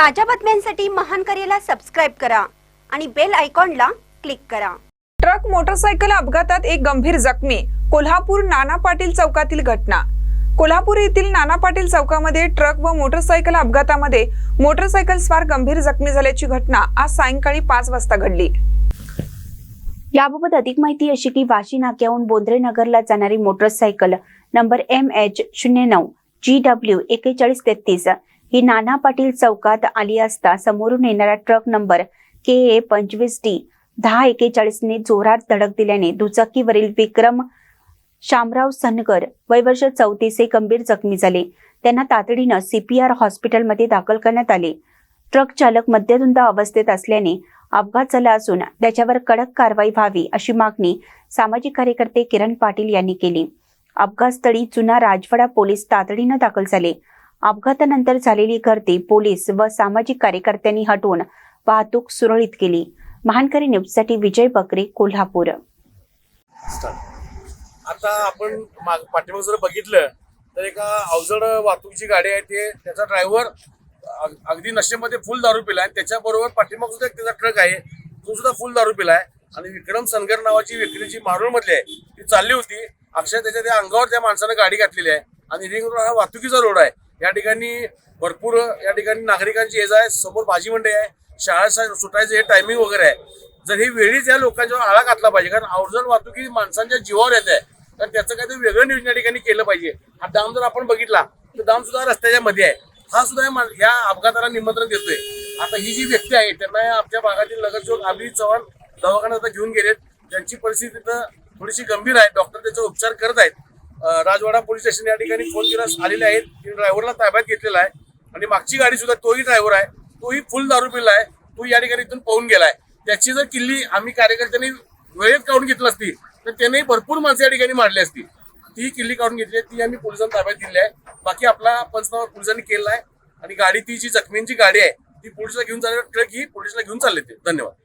ताज्या बातम्यांसाठी महान करेला सबस्क्राईब करा आणि बेल आयकॉनला क्लिक करा. ट्रक मोटरसायकल अपघातात एक गंभीर जखमी. कोल्हापूर नाना पाटील चौकातील घटना. कोल्हापूर येथील नाना पाटील चौकामध्ये ट्रक व मोटरसायकल अपघातामध्ये मोटरसायकल स्वार गंभीर जखमी झाल्याची घटना आज सायंकाळी पाच वाजता घडली. याबाबत अधिक माहिती अशी की वाशी नाक्याहून बोंद्रे नगरला जाणारी मोटरसायकल नंबर एम एच शून्य नऊ जी डब्ल्यू एकेचाळीस तेहतीस ही नाना पाटील चौकात आली असता समोरून येणारा ट्रक नंबर के ए पंचवीस डी दहा एकेचाळीसने जोरात धडक दिल्याने दुचाकीवरील विक्रम शामराव सनगर वय वर्ष चौतीस हे गंभीर जखमी झाले. त्यांना तातडीनं सीपीआर हॉस्पिटलमध्ये दाखल करण्यात आले. ट्रक चालक मद्यधुंद अवस्थेत असल्याने अपघात झाला असून त्याच्यावर कडक कारवाई व्हावी अशी मागणी सामाजिक कार्यकर्ते किरण पाटील यांनी केली. अपघातस्थळी जुना राजवाडा पोलीस तातडीनं दाखल झाले. अपघातानंतर झालेली गर्दी पोलीस व सामाजिक कार्यकर्त्यांनी हटवून वाहतूक सुरळीत केली. महानकरी न्यूजसाठी विजय बकरे कोल्हापूर. आता आपण माग पाठीमाग जर बघितलं तर एका अवजड वाहतुकीची गाडी आहे ते त्याचा ड्रायव्हर अगदी नशेमध्ये फुल दारू पिला आणि त्याच्याबरोबर पाठीमाग सुद्धा एक त्याचा ट्रक आहे तो सुद्धा फुल दारू पिलाय. आणि विक्रम सनगर नावाची व्यक्ती जी मारूळमधली आहे ती चालली होती. अक्षय त्याच्या त्या अंगावर त्या माणसानं गाडी घातलेली आहे. आणि रिंग रोड हा वाहतुकीचा रोड आहे. या ठिकाणी भरपूर या ठिकाणी नागरिकांची ये आहे समोर भाजी मंडई आहे शाळा सुटायचं हे टायमिंग वगैरे आहे. जर ही वेळीच या लोकांच्यावर आळा घातला पाहिजे कारण अवजड वाहतुकी माणसांच्या जीवावर येत. आहे तर त्याचं काहीतरी वेगळं नियोजन या ठिकाणी केलं पाहिजे. हा दाम जर आपण बघितला तर दाम सुद्धा रस्त्याच्या मध्ये आहे. हा सुद्धा या मा- अपघाताला निमंत्रण देतोय. आता ही जी व्यक्ती आहे त्यांना आमच्या भागातील नगरसेवक अभिजित चव्हाण दवाखान्यात घेऊन गेलेत. त्यांची परिस्थिती तर थोडीशी गंभीर आहे डॉक्टर त्याचा उपचार करत आहेत. राजवाडा पोलीस स्टेशन या ठिकाणी फोन केला आलेले आहेत. ड्रायव्हरला ताब्यात घेतलेला आहे. आणि मागची गाडी सुद्धा तोही ड्रायव्हर आहे. तोही फुल दारू पिला आहे. तो या ठिकाणी इथून पाहून गेलाय. त्याची जर किल्ली आम्ही कार्यकर्त्यांनी वेळेत काढून घेतली असती तर त्याने भरपूर माणसं या ठिकाणी मारली असती. ती किल्ली काढून घेतली आहे, ती आम्ही पोलिसांना ताब्यात दिली आहे. बाकी आपला पंचनामा पोलिसांनी केला आहे. आणि गाडी ती जी जखमींची गाडी आहे ती पोलिसला घेऊन चालली ट्रक ही पोलिसला घेऊन चालले ते. धन्यवाद.